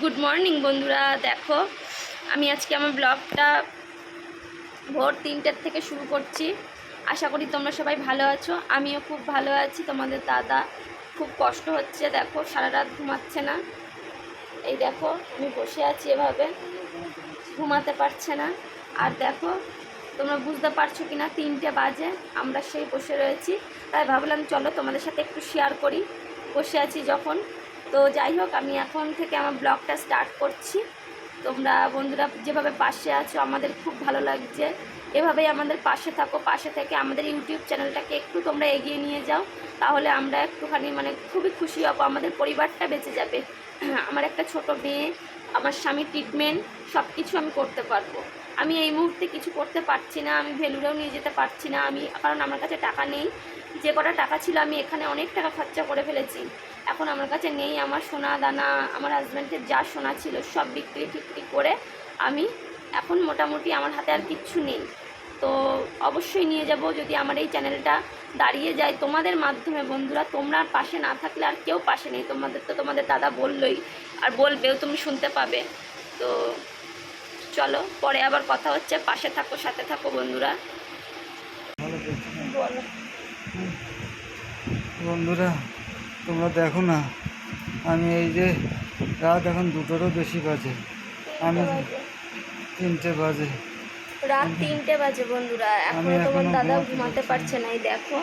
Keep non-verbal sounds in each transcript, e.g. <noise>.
Good morning বন্ধুরা। দেখো, আমি আজকে আমার ব্লগটা ভোর তিনটের থেকে শুরু করছি। আশা করি তোমরা সবাই ভালো আছো। আমিও খুব ভালো আছি। তোমাদের দাদা খুব কষ্ট হচ্ছে, দেখো সারা রাত ঘুমাচ্ছে না। এই দেখো, আমি বসে আছি এভাবে। ঘুমাতে পারছে না। আর দেখো, তোমরা বুঝতে পারছ কি না তিনটে বাজে, আমরা সেই বসে রয়েছি। তাই ভাবলাম, চলো তোমাদের সাথে একটু শেয়ার করি। বসে আছি যখন। তো যাই হোক, আমি এখন থেকে আমার ব্লগটা স্টার্ট করছি। তোমরা বন্ধুরা যেভাবে পাশে আছো, আমাদের খুব ভালো লাগছে। এভাবেই আমাদের পাশে থাকো, পাশে থেকে আমাদের ইউটিউব চ্যানেলটাকে একটু তোমরা এগিয়ে নিয়ে যাও। তাহলে আমরা একটুখানি মানে খুবই খুশি হব, আমাদের পরিবারটা বেঁচে যাবে। <clears throat> আমার একটা ছোট মেয়ে, আমার স্বামীর ট্রিটমেন্ট সব কিছু আমি করতে পারব। আমি এই মুহূর্তে কিছু করতে পারছি না, আমি ভেলুরেও নিয়ে যেতে পারছি না। আমি, কারণ আমার কাছে টাকা নেই। যে কটা টাকা ছিল, আমি এখানে অনেক টাকা খরচা করে ফেলেছি। এখন আমার কাছে নেই, আমার সোনা দানা, আমার হাজব্যান্ডের যা সোনা ছিল সব বিক্রি টিক্রি করে আমি এখন মোটামুটি আমার হাতে আর কিচ্ছু নেই। তো অবশ্যই নিয়ে যাব যদি আমার এই চ্যানেলটা দাঁড়িয়ে যায় তোমাদের মাধ্যমে। বন্ধুরা, তোমরা পাশে না থাকলে আর কেউ পাশে নেই। তোমাদের তো তোমাদের দাদা বললোই, আর বলবেও তুমি শুনতে পাবে। তো চলো, পরে আবার কথা হচ্ছে। পাশে থাকো, সাথে থাকো বন্ধুরা। বন্ধুরা তোমরা দেখো না আমি এই যে রাত এখন দুটোরও বেশি বাজে। আমি তিনটে বাজে। রাত তিনটে বাজে বন্ধুরা এখন তোমার দাদা ঘুমাতে পারছে না। এই দেখো।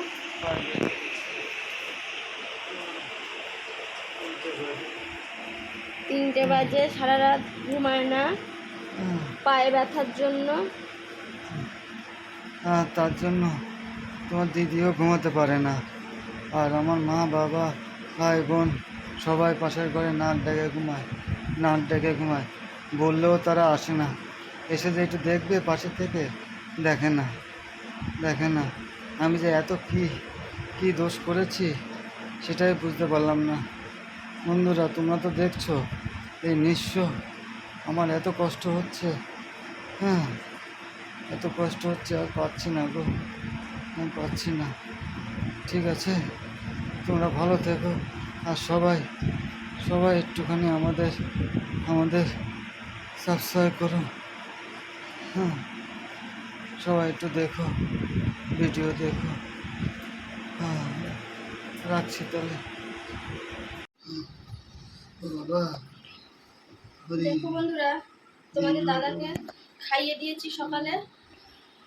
তিনটে বাজে সারা রাত ঘুমায় না পায়ে ব্যথার জন্য। হ্যাঁ তার জন্য তোমার দিদিও ঘুমাতে পারে না। আর আমার মা বাবা ভাই বোন, সবাই পাশের ঘরে নাক ডেকে ঘুমায়, নাক ডেকে ঘুমায়। বললেও তারা আসে না। এসে যে একটু দেখবে পাশে থেকে, দেখে না দেখে না। আমি যে এত কি কি দোষ করেছি, সেটাই বুঝতে পারলাম না। বন্ধুরা, তোমরা তো দেখছ, এই নিঃস্ব, আমার এত কষ্ট হচ্ছে। হ্যাঁ এত কষ্ট হচ্ছে, আর পাচ্ছি না গো, আমি পাচ্ছি না। ঠিক আছে? তোমরা ভালো থেকো। আর সবাই সবাই একটুখানি আমাদের আমাদের সাবস্ক্রাইব করো হ্যাঁ সবাই একটু দেখো ভিডিও দেখো। হ্যাঁ রাখছি তাহলে। বাবা দেখো বন্ধুরা, তোমাদের দাদাকে খাইয়ে দিয়েছি সকালে।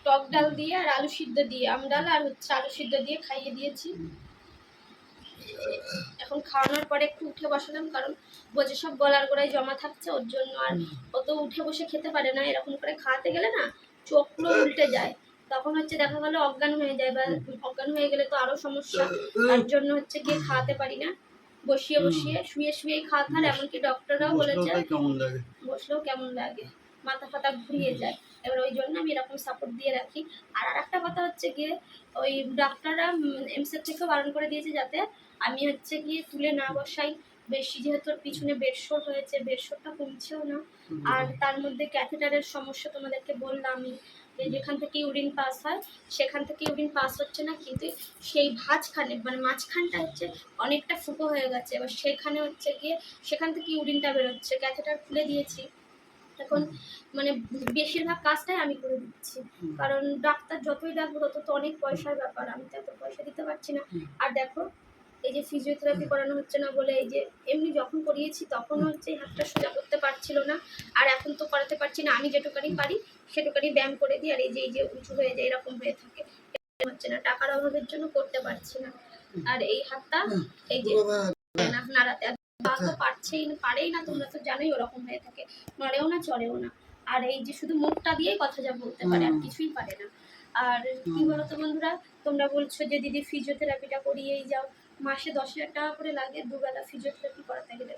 টক ডাল দিয়ে আর আলু সিদ্ধ দিয়ে, আম ডাল আর হচ্ছে আলু সিদ্ধ দিয়ে খাইয়ে দিয়েছি। এখন খাওয়ানোর পরে একটু উঠে বসালাম কারণ বোঝে সব গলার গোড়ায় জমা থাকছে ওর জন্য আর অত উঠে বসে খেতে পারে না। এরকম করে খাওয়াতে গেলে না চোখগুলো উল্টে যায়। তখন হচ্ছে দেখা গেলো অজ্ঞান হয়ে যায় বা অজ্ঞান হয়ে গেলে তো আরও সমস্যা। তার জন্য হচ্ছে গিয়ে খাওয়াতে পারি না। বসিয়ে বসিয়ে শুয়ে শুয়ে খাওয়াতে হয় এমনকি ডক্টররাও বলেছে বসলেও কেমন লাগে? মাথা ফাতা ঘুরিয়ে যায়। এবার ওই জন্য আমি এরকম সাপোর্ট দিয়ে রাখি। আর আর একটা কথা হচ্ছে গিয়ে ওই ডাক্তাররা এমসের থেকেও বারণ করে দিয়েছে যাতে আমি হচ্ছে গিয়ে তুলে না বসাই। বেশি যেহেতু পিছনে বেডশোর হয়েছে বেডশোরটা কমছেও না। আর তার মধ্যে ক্যাথেটারের সমস্যা তোমাদেরকে বললাম আমি যে যেখান থেকে ইউরিন পাস হয় সেখান থেকে ইউরিন পাস হচ্ছে না কিন্তু সেই ভাঁজখানে মানে মাঝখানটা হচ্ছে অনেকটা ফুটো হয়ে গেছে। এবার সেখানে হচ্ছে গিয়ে সেখান থেকে ইউরিনটা বেরোচ্ছে। ক্যাথেটার খুলে দিয়েছি। এখন মানে বেশিরভাগ কাজটাই আমি করে দিচ্ছি। কারণ ডাক্তার যতই ডাকবো তত তো অনেক পয়সার ব্যাপার। আমি তো এত পয়সা দিতে পারছি না। আর দেখো এই যে ফিজিওথেরাপি করানো হচ্ছে না বলে এই যে এমনি যখন করিয়েছি তখন হচ্ছে এই হাতটা সোজা করতে পারছিল না। আর এখন তো করাতে পারছি না আমি যেটুকানি পারি সেটুকানি ব্যায়াম করে দিই আর এই যে এই যে উঁচু হয়ে যায় এরকম হয়ে থাকে। হচ্ছে না টাকার অভাবের জন্য করতে পারছি না। আর এই হাতটা এই যে নাড়াতে পা তো পারছেই না পারেই না তোমরা তো জানোই ওরকম হয়ে থাকে। নড়েও না চড়েও না। আর এই যে শুধু মুখটা দিয়েই কথা যা বলতে পারে আর কিছুই পারে না। আর কি বলতো বন্ধুরা তোমরা বলছো যে দিদি ফিজিওথেরাপিটা করিয়েই যাও। মাসে দশ হাজার টাকা করে লাগে, দুবেলা ফিজিওথেরাপি করাতে গেলে।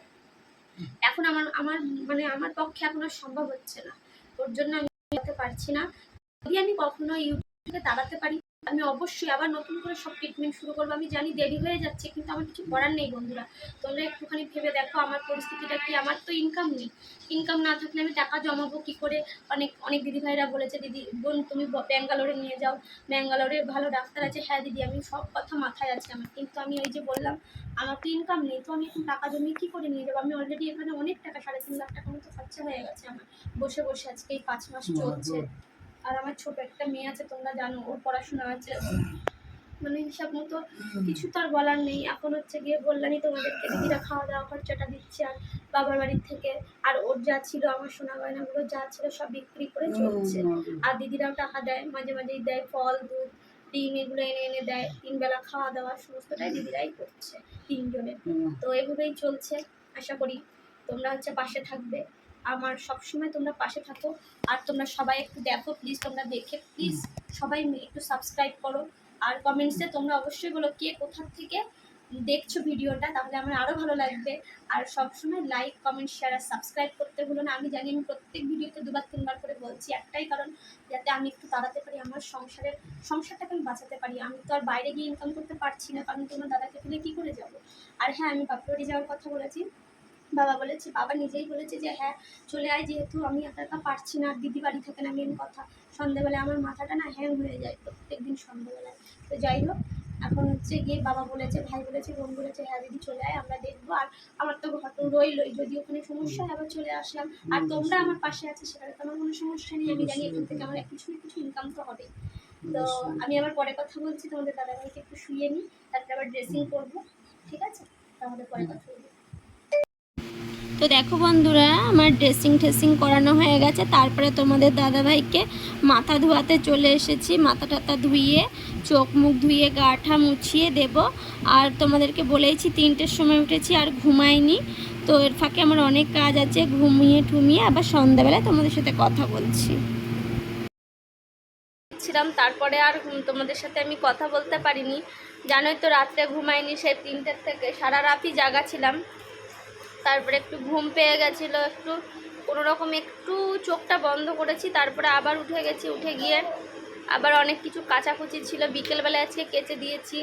এখন আমার আমার মানে আমার পক্ষে এখন আর সম্ভব হচ্ছে না। ওর জন্য আমি পারছি না। যদি আমি কখনো ইউটিউব থেকে দাঁড়াতে পারি আমি অবশ্যই আবার নতুন করে সব ট্রিটমেন্ট শুরু করব। আমি জানি দেরি হয়ে যাচ্ছে কিন্তু আমার কিছু করার নেই বন্ধুরা। তোমরা একটুখানি ভেবে দেখো আমার পরিস্থিতিটা কি? আমার তো ইনকাম নেই। ইনকাম না থাকলে আমি টাকা জমাবো কি করে? অনেক অনেক দিদিভাইরা বলেছে দিদি বোন তুমি ব্যাঙ্গালোরে নিয়ে যাও। ব্যাঙ্গালোরে ভালো ডাক্তার আছে। হ্যাঁ দিদি আমি সব কথা মাথায় আছে আমার। কিন্তু আমি ওই যে বললাম আমার তো ইনকাম নেই তো আমি এখন টাকা জমিয়ে কী করে নিয়ে যাব? আমি অলরেডি এখানে অনেক টাকা সাড়ে তিন লাখ টাকা মতো খরচা হয়ে গেছে আমার। বসে বসে আজকে এই পাঁচ মাস চলছে। আর আমার ছোট একটা মেয়ে আছে তোমরা জানো ওর পড়াশোনা আছে। মানে হিসাব মতো কিছু তো আর বলার নেই। এখন হচ্ছে গিয়ে বললামই তোমাদেরকে দিদিরা খাওয়া দাওয়া খরচাটা দিচ্ছে আর বাবার বাড়ির থেকে। আর ওর যা ছিল আমার সোনা গয়নাগুলো যা ছিল সব বিক্রি করে চলছে। আর দিদিরাও টাকা দেয় মাঝে মাঝেই দেয় ফল দুধ ডিম এগুলো এনে এনে দেয়। তিন বেলা খাওয়া দাওয়া সমস্তটাই দিদিরাই করছে তিনজনের তো এভাবেই চলছে আশা করি তোমরা হচ্ছে পাশে থাকবে। আমার সবসময় তোমরা পাশে থাকো। আর তোমরা সবাই একটু দেখো প্লিজ তোমরা দেখে প্লিজ সবাই একটু সাবস্ক্রাইব করো। আর কমেন্টসে তোমরা অবশ্যই বলো কে কোথা থেকে দেখছ ভিডিওটা, তাহলে আমার আরও ভালো লাগবে। আর সবসময় লাইক কমেন্ট শেয়ার আর সাবস্ক্রাইব করতে ভুলো না। আমি জানি আমি প্রত্যেক ভিডিওতে দুবার, তিনবার করে বলছি একটাই কারণ, যাতে আমি একটু তাড়াতে পারি আমার সংসারের, সংসারটাকে আমি বাঁচাতে পারি। আমি তো আর বাইরে গিয়ে ইনকাম করতে পারছি না, কারণ তোমার দাদাকে ফেলে কী করে যাব? আর হ্যাঁ আমি বাপবাড়ি যাওয়ার কথা বলেছি। বাবা বলেছে বাবা নিজেই বলেছে যে হ্যাঁ চলে আয় যেহেতু আমি একা একা পারছি না আর দিদি বাড়ি থাকে না মেন কথা। সন্ধ্যেবেলায় আমার মাথাটা না হ্যাং হয়ে যায় প্রত্যেক দিন সন্ধ্যেবেলায় তো যাই হোক এখন হচ্ছে গিয়ে বাবা বলেছে ভাই বলেছে বোন বলেছে হ্যাঁ দিদি চলে আয় আমরা দেখব। আর আমার তো ঘর রইলই যদি ওখানে সমস্যা হয় আবার চলে আসলাম। আর তোমরা আমার পাশে আছে সেখানে তো আমার কোনো সমস্যা নেই আমি জানি এখান থেকে আমার কিছু না কিছু ইনকাম তো হবেই। তো আমি আবার পরে কথা বলছি তোমাদের দাদাভাইকে একটু শুয়ে নিই তারপরে আবার ড্রেসিং করব ঠিক আছে? তাহলে পরে কথা বলব। তো দেখো বন্ধুরা, আমার ড্রেসিং ঠেসিং করানো হয়ে গেছে। তারপরে তোমাদের দাদাভাইকে মাথা ধোয়াতে চলে এসেছি। মাথা টাথা ধুইয়ে, চোখ মুখ ধুয়ে গা ঠা মুছিয়ে দেব। আর তোমাদেরকে বলেইছি, তিনটের সময় উঠেছি, আর ঘুমাইনি। তো এর ফাঁকে আমার অনেক কাজ আছে, ঘুমিয়ে টুমিয়ে আবার সন্ধ্যাবেলায় তোমাদের সাথে কথা বলছি। ছিলাম, তারপরে আর তোমাদের সাথে আমি কথা বলতে পারিনি। জানোই তো রাত্রে ঘুমাইনি, সেই তিনটের থেকে সারা রাতই জাগা ছিলাম। তারপরে একটু ঘুম পেয়ে গেছিল একটু রকম একটু চোখটা বন্ধ করেছি তারপরে আবার উঠে গেছি উঠে গিয়ে আবার অনেক কিছু কাচাকুচি ছিল বিকেলবেলা আজকে কেচে দিয়েছি।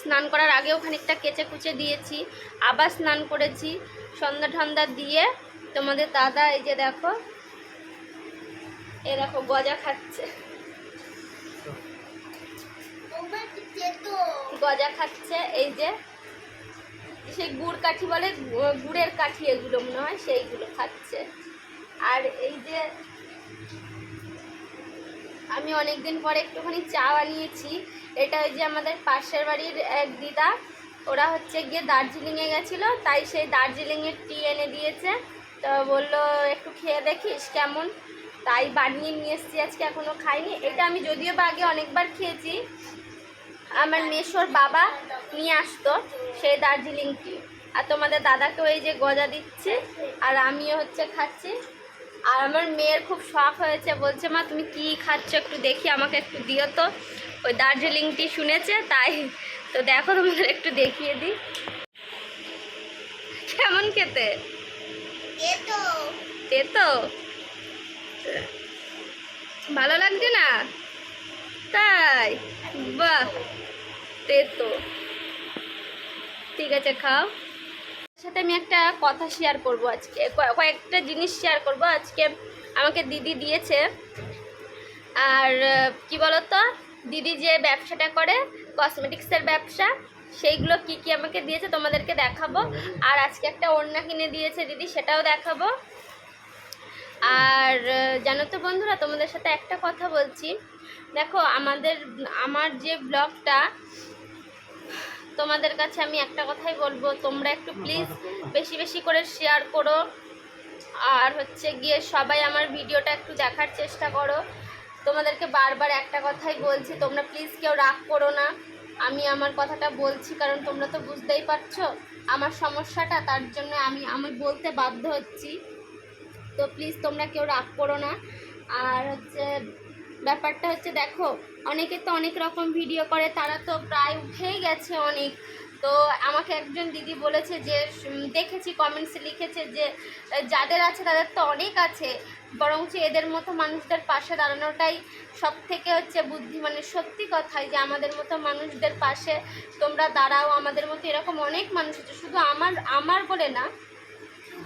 স্নান করার আগেও খানিকটা কেচে কুচে দিয়েছি আবার স্নান করেছি সন্ধ্যা ঠন্দা দিয়ে তোমাদের দাদা এই যে দেখো এ দেখো গজা খাচ্ছে। গজা খাচ্ছে এই যে সেই গুড় কাঠি বলে গুড়ের কাঠি এগুলো মনে হয়, সেইগুলো খাচ্ছে। আর এই যে আমি অনেক দিন পরে একটুখানি চা বানিয়েছি, এটা ওই যে আমাদের পাশের বাড়ির এক দিদা, ওরা হচ্ছে গিয়ে দার্জিলিংয়ে গেছিল, তাই সেই দার্জিলিংয়ের টি এনে দিয়েছে। তো বলল, একটু খেয়ে দেখিস কেমন? তাই বানিয়ে নিয়ে এসেছি, আজকে এখনও খাইনি। এটা আমি যদিও বা আগে অনেকবার খেয়েছি আমার মেশোর বাবা নিয়ে আসতো সেই দার্জিলিং টি আর তোমাদের দাদাকে ওই যে গজা দিচ্ছে আর আমিও হচ্ছে খাচ্ছি। আর আমার মেয়ের খুব শখ হয়েছে বলছে মা তুমি কি খাচ্ছ একটু দেখি আমাকে একটু দিও তো। ওই দার্জিলিং টি শুনেছে তাই তো দেখো তোমাদের একটু দেখিয়ে দিই। কেমন খেতে? তেতো? ভালো লাগছে না? তাই? বাহ তেতো ঠিক আছে, খাও। সাথে আমি একটা কথা শেয়ার করব আজকে। কয়ে- কয়েকটা জিনিস শেয়ার করব। আজকে আমাকে দিদি দিয়েছে। আর, কি বলতো? দিদি যে ব্যবসাটা করে কসমেটিক্সের ব্যবসা, সেইগুলো কি কি আমাকে দিয়েছে তোমাদেরকে দেখাবো। আর আজকে একটা ওড়না কিনে দিয়েছে দিদি, সেটাও দেখাবো। আর জানো তো বন্ধুরা, তোমাদের সাথে একটা কথা বলছি। দেখো, আমাদের, আমার যে ব্লগটা, তোমাদের কাছে আমি একটা কথাই বলব। তোমরা একটু প্লিজ বেশি বেশি করে শেয়ার করো। আর হচ্ছে গিয়ে সবাই আমার ভিডিওটা একটু দেখার চেষ্টা করো। তোমাদেরকে বারবার একটা কথাই বলছি, তোমরা প্লিজ কেউ রাগ করো না। আমি আমার কথাটা বলছি কারণ তোমরা তো বুঝতেই পারছ, আমার সমস্যাটা, তার জন্য আমি আমি বলতে বাধ্য হচ্ছি। তো প্লিজ তোমরা কেউ রাগ করো না। আর হচ্ছে ব্যাপারটা হচ্ছে দেখো, অনেকে তো অনেক রকম ভিডিও করে, তারা তো প্রায় উঠেই গেছে অনেক। তো আমাকে একজন দিদি বলেছে যে দেখেছি কমেন্টসে লিখেছে যে যাদের আছে তাদের তো অনেক আছে, বরঞ্চ এদের মতো মানুষদের পাশে দাঁড়ানোটাই সব থেকে হচ্ছে বুদ্ধি মানে সত্যি কথাই যে আমাদের মতো মানুষদের পাশে তোমরা দাঁড়াও, আমাদের মতো এরকম অনেক মানুষ আছে। শুধু আমার আমার বলে না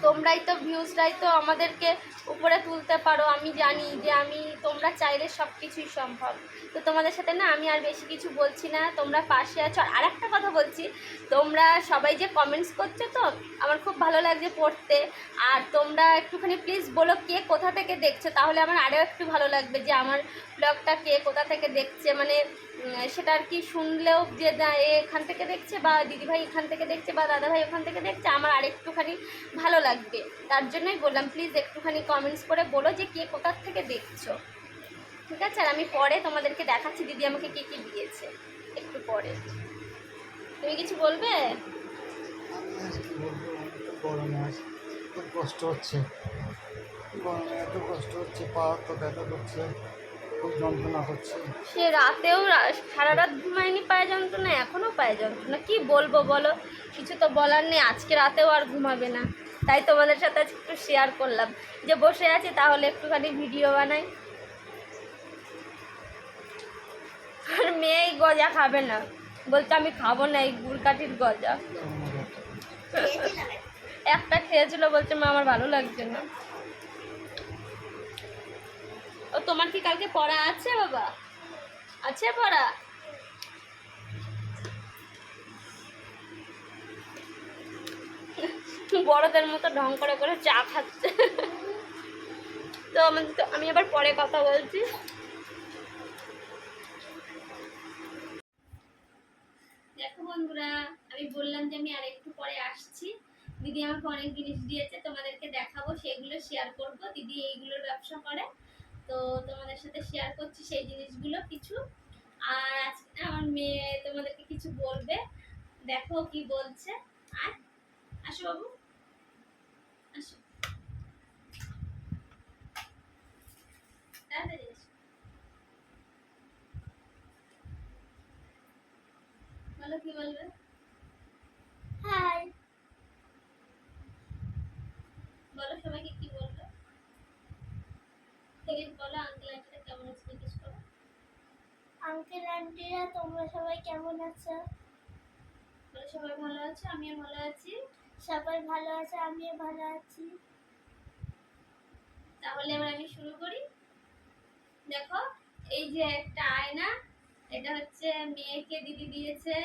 তোমরাই তো ভিউজরাই তো আমাদেরকে উপরে তুলতে পারো, আমি জানি যে আমি, তোমরা চাইলে সব কিছুই সম্ভব। তো তোমাদের সাথে না আমি আর বেশি কিছু বলছি না, তোমরা পাশে আছো। আর একটা কথা বলছি, তোমরা সবাই যে কমেন্টস করছ তো, আমার খুব ভালো লাগছে পড়তে। আর তোমরা একটুখানি প্লিজ বলো কে কোথা থেকে দেখছ, তাহলে আমার আরও একটু ভালো লাগবে যে আমার ব্লগটা কে কোথা থেকে দেখছে। মানে সেটা আর কি শুনলেও যে এখান থেকে দেখছে বা দিদিভাই এখান থেকে দেখছে বা দাদাভাই ওখান থেকে দেখছে, আমার আরেকটুখানি ভালো লাগবে। তার জন্যই বললাম প্লিজ একটুখানি কমেন্টস করে বলো যে কে কোথার থেকে দেখছ। ঠিক আছে? আর আমি পরে তোমাদেরকে দেখাচ্ছি, দিদি আমাকে কে কী দিয়েছে একটু পরে। তুমি কিছু বলবে? খুব কষ্ট হচ্ছে এত কষ্ট হচ্ছে পা তো ব্যথা করছে খুব যন্ত্রণা করছে সে রাতেও সারা রাত ঘুমায়নি, পায়ে যন্ত্রণা, এখনও পায়ে যন্ত্রণা। কি বলব বলো? কিছু তো বলার নেই, আজকে রাতেও আর ঘুমাবে না। তাই তোমাদের সাথে আজকে একটু শেয়ার করলাম। যে বসে আছি, তাহলে একটুখানি ভিডিও বানাই। আর মেয়ে এই গজা খাবে না। বলতে আমি খাব না এই গুড়কাঠির গজা। একটা খেয়েছিল, বলছে, মা, আমার ভালো লাগছে না। ও, তোমার কি কালকে পড়া আছে, বাবা? আছে পড়া? বড়দের মতো ঢং করে করে চা খাচ্ছে। তো আমাদের তো আমি আবার পরে কথা বলছি। দেখো বন্ধুরা, আমি বললাম যে আমি আর একটু পরে আসছি। দিদি আমাকে অনেক জিনিস দিয়েছে, তোমাদেরকে দেখাবো, সেগুলো শেয়ার করব। দিদি এইগুলোর ব্যবসা করে, তো তোমাদের সাথে শেয়ার করছি সেই জিনিসগুলো কিছু। আর আজকে আমার মেয়ে তোমাদেরকে কিছু বলবে। দেখো কি বলছে। আর আসো বাবু। কি বলো আঙ্কেল কেমন আছে আঙ্কেল তোমরা সবাই কেমন আছো? বলো, সবাই ভালো আছে? আমিও ভালো আছি। সবাই ভালো আছে আমিও ভালো আছি। তাহলে এবার আমি শুরু করি। দেখো এই যে একটা আয়না এটা হচ্ছে মেয়েকে দিদি দিয়েছে।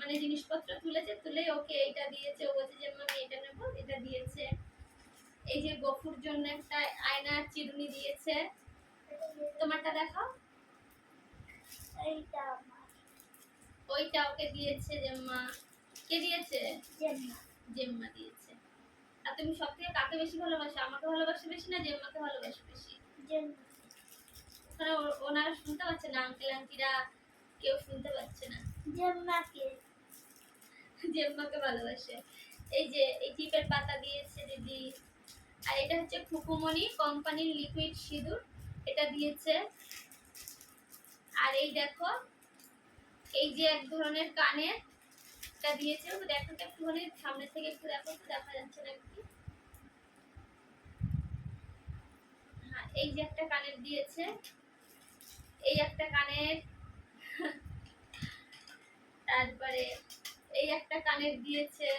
মানে জিনিসপত্র তুলেছে তুলে ওকে এইটা দিয়েছে ও বলছে যে আমি এটা নেব এটা দিয়েছে। এই যে গফুর জন্য একটা আয়না চিরুনি দিয়েছে। তোমারটা দেখো এইটা আমার। ওইটা ওকে দিয়েছে যে মা কে দিয়েছে? জেম্মা দিয়েছে। আর তুমি সব থেকে কাকে বেশি ভালোবাসো? আমাকে ভালোবাসো বেশি না জেম্মাকে ভালোবাসো বেশি? ওখানে ওনারা শুনতে পাচ্ছে না আঙ্কেল আন্টিরা কেউ শুনতে পাচ্ছে না। জেম্মাকে। জেম্মাকে ভালোবাসে। এই যে এই টিপের পাতা দিয়েছে দিদি। আর এটা হচ্ছে খুকুমণি কোম্পানির লিকুইড সিঁদুর। এটা দিয়েছে। আর এই দেখো এই যে এক ধরনের কানের এটা দিয়েছে ও দেখো তো একটুখানি সামনে থেকে একটু দেখো তো দেখা যাচ্ছে না কি। হ্যাঁ এই যে একটা কানের দিয়েছে, এই একটা কানের, তারপরে এই একটা কানের দিয়েছে।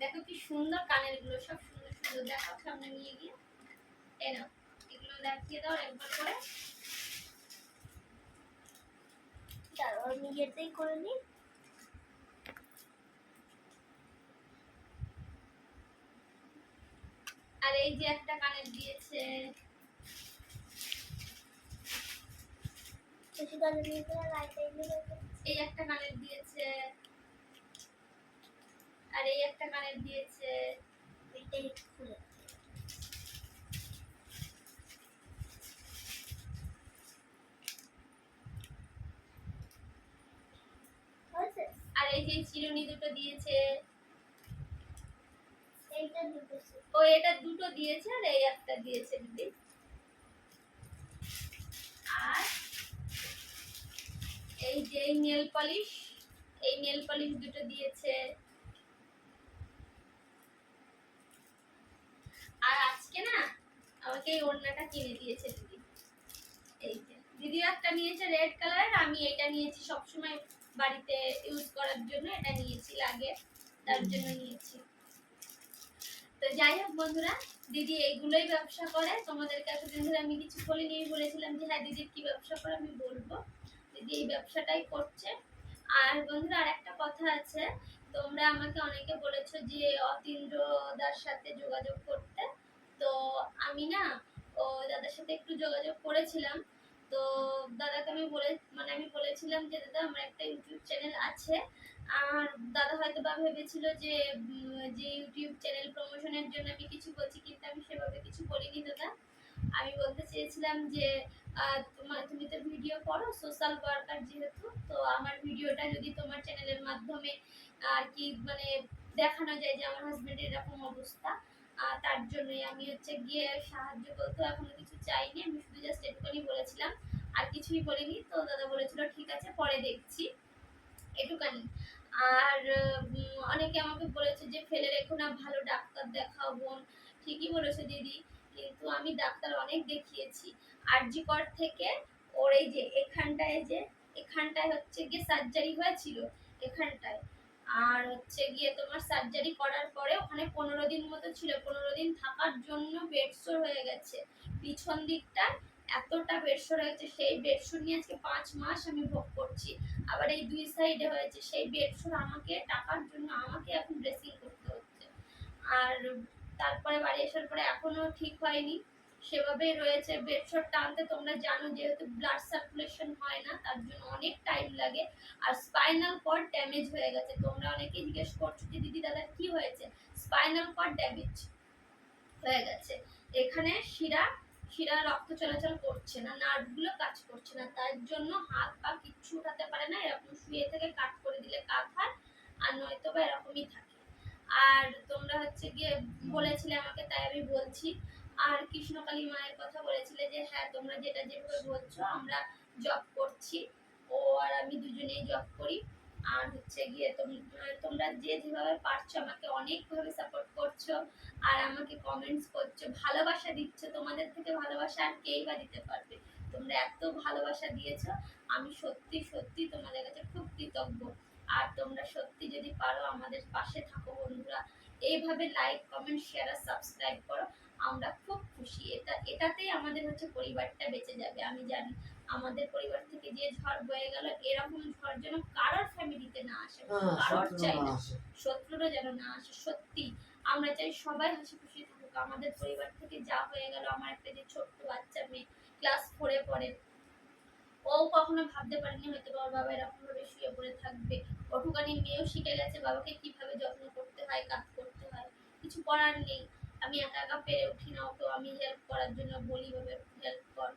দেখো কি সুন্দর কানেরগুলো সব সুন্দর সুন্দর দেখো সামনে নিয়ে গিয়ে। এই এগুলো দেখিয়ে দাও একবার করে। আমি এটাই করে নিই। আর এই যে একটা কানের দিয়েছে। এই একটা কানের দিয়েছে। আর এই একটা কানের দিয়েছে। খুলে। আর এই যে চিরুনি দুটো দিয়েছে। ও, এটা দুটো দিয়েছে আর এই একটা দিয়েছে দিদি। আর এই যে নেল পলিশ, এই নেল পলিশ দুটো দিয়েছে। আর আজকে না আমাকে এই ওড়নাটা কিনে দিয়েছে দিদি। এই যে দিদি একটা নিয়েছে রেড কালার আমি এটা নিয়েছি সবসময় বাড়িতে ইউজ করার জন্য, এটা নিয়েছি লাগে, তার জন্য নিয়েছি। যাই হোক বন্ধুরা, দিদি এইগুলোই ব্যবসা করে। তোমাদেরকে এতদিন ধরে আমি কিছু বলিনি আমি বলেছিলাম যে হ্যাঁ দিদির কি ব্যবসা করে আমি বলব। দিদি এই ব্যবসাটাই করছে। আর বন্ধুরা আর একটা কথা আছে, তোমরা আমাকে অনেকে বলেছ যে অতীন্দ্রদার সাথে যোগাযোগ করতে। তো আমি না, ও দাদার সাথে একটু যোগাযোগ করেছিলাম। তো দাদাকে আমি বলে মানে আমি বলেছিলাম যে, দাদা, আমার একটা ইউটিউব চ্যানেল আছে। আর দাদা হয়তো বা ভেবেছিল যে যে ইউটিউব চ্যানেল প্রমোশনের জন্য আমি কিছু বলছি, কিন্তু আমি সেভাবে কিছু বলিনি দাদা। আমি বলতে চেয়েছিলাম যে তোমার তুমি তো ভিডিও করো সোশ্যাল ওয়ার্কার যেহেতু, তো আমার ভিডিওটা যদি তোমার চ্যানেলের মাধ্যমে, আর কি মানে দেখানো যায় যে আমার হাজবেন্ডের এরকম অবস্থা তার জন্যই আমি হচ্ছে গিয়ে সাহায্য করতে এখনও কিছু চাইনি। আমি শুধু জাস্ট এটুকুনি বলেছিলাম, আর কিছুই বলিনি। তো দাদা বলেছিল, ঠিক আছে, পরে দেখছি। এটুকানি। আর অনেকে আমাকে বলেছে যে, ফেলে রেখো না, ভালো ডাক্তার দেখাও বোন। ঠিকই বলেছ দিদি, কিন্তু আমি ডাক্তার অনেক দেখিয়েছি। আরজিকর থেকে ওর এই যে, এখানটায় যে, এখানটায় হচ্ছে গিয়ে সার্জারি হয়েছিল, এখানটায়। আর হচ্ছে গিয়ে তোমার সার্জারি করার পরে ওখানে পনেরো দিন মতো ছিল, পনেরো দিন থাকার জন্য বেডসোর হয়ে গেছে। পিছন দিকটা এতটা বেডসোর হয়েছে, সেই বেডসোর নিয়ে আজকে পাঁচ মাস আমি ভোগ করছি। আবার এই দুই সাইডে হয়েছে, সেই বেডশোর আমাকে টাকার জন্য আমাকে এখন ড্রেসিং করতে হচ্ছে। আর তারপরে বাড়ি আসার পরে এখনও ঠিক হয়নি। সেভাবেই রয়েছে বেডশোর টানতে তোমরা জানো যেহেতু ব্লাড সার্কুলেশন হয় না, তার জন্য অনেক টাইম লাগে। আর স্পাইনাল কর্ড ড্যামেজ হয়ে গেছে। তোমরা অনেকেই জিজ্ঞেস করছ যে, দিদি, দাদা, কি হয়েছে? স্পাইনাল কর্ড ড্যামেজ হয়ে গেছে। এখানে শিরা শিরা রক্ত চলাচল করছে না, নার্ভগুলো কাজ করছে না, তার জন্য হাত পা কিচ্ছু উঠাতে পারে না, এরকম শুয়ে থেকে কাট করে দিলে কাত হয়, আর নয়তো বা এরকমই থাকে। আর তোমরা হচ্ছে গিয়ে বলেছিলে আমাকে, তাই আমি বলছি। আর কৃষ্ণকালী মায়ের কথা বলেছিলে যে হ্যাঁ তোমরা যেটা যেভাবে বলছো, আমরা জব করছি। ও আর আমি দুজনেই জব করি। আর হচ্ছে গিয়ে তোম- তোমরা যে যেভাবে পারছ আমাকে অনেকভাবে সাপোর্ট করছ আর আমাকে কমেন্টস করছ, ভালোবাসা দিচ্ছ, তোমাদের থেকে ভালোবাসা আর কেই বা দিতে পারবে? তোমরা এত ভালোবাসা দিয়েছ, আমি সত্যি সত্যি তোমাদের কাছে খুব কৃতজ্ঞ। আর তোমরা সত্যি যদি পারো আমাদের পাশে থাকো বন্ধুরা, এইভাবে লাইক কমেন্ট শেয়ার আর সাবস্ক্রাইব করো, আমরা খুব খুশি। এটা, এটাতেই আমাদের হচ্ছে পরিবারটা বেঁচে যাবে, আমি জানি। আমাদের পরিবার থেকে যে ঝড় বয়ে গেল এরকম ঝড় যেন কারোর ফ্যামিলিতে না আসে কারোর চাই না শত্রুরও যেন না আসে সত্যি আমরা চাই সবাই হাসি খুশি থাকুক। আমাদের পরিবার থেকে যা হয়ে গেল আমার একটা যে ছোট্ট বাচ্চা মেয়ে ক্লাস ফোরে পড়ে ও কখনো ভাবতে পারেনি হয়তো ওর বাবা এরকম ভাবে শুয়ে পড়ে থাকবে। ওটুকানি মেয়েও শিখে গেছে বাবাকে কীভাবে যত্ন করতে হয় কাজ করতে হয় কিছু করার নেই। আমি একা একা পেরে উঠি না ওকে আমি হেল্প করার জন্য বলি ভাবে হেল্প কর।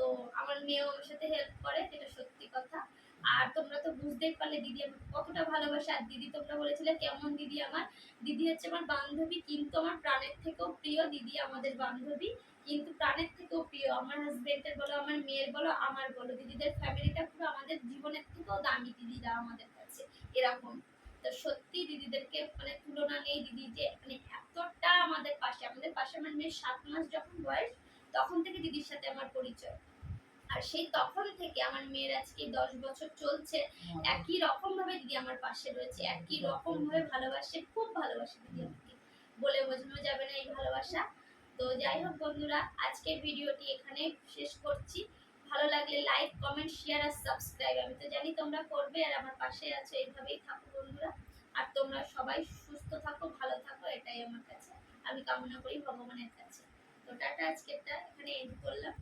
তো আমার মেয়েও আমার সাথে হেল্প করে, যেটা সত্যি কথা। আর তোমরা তো বুঝতেই পারলে দিদি আমাকে কতটা ভালোবাসে। আর দিদি তোমরা বলেছিলে, কেমন দিদি আমার? দিদি হচ্ছে আমার বান্ধবী, কিন্তু আমার প্রাণের থেকেও প্রিয় দিদি আমাদের বান্ধবী। কিন্তু প্রাণের থেকেও প্রিয়। আমার হাজবেন্ডের বলো, আমার মেয়ের বলো, আমার বলো। দিদিদের ফ্যামিলিটা পুরো আমাদের জীবনের থেকেও দামি দিদিরা আমাদের কাছে, এরকম। তো সত্যি দিদিদেরকে মানে তুলনা নেই দিদি যে মানে এতটা আমাদের পাশে। আমাদের পাশে আমার মেয়ের সাত মাস যখন বয়স তখন থেকে দিদির সাথে আমার পরিচয়। আর সেই তখন থেকে আমার মেয়ের আজকে দশ বছর চলছে। একই রকম ভাবে দিদি আমার পাশে রয়েছে একই রকম ভাবে ভালোবাসে খুব ভালোবাসে দিদি আমাকে। বলে বোঝানো যাবে না এই ভালোবাসা। তো যাই হোক বন্ধুরা আজকের ভিডিওটি এখানে শেষ করছি। ভালো লাগলে লাইক কমেন্ট শেয়ার আর সাবস্ক্রাইব আমি তো জানি তোমরা করবে আর আমার পাশে আছো এইভাবেই থাকো বন্ধুরা। আর তোমরা সবাই সুস্থ থাকো ভালো থাকো এটাই আমার কাছে। আমি কামনা করি ভগবানের কাছে। তো টাটা আজকেরটা এখানে এন্ড করলাম।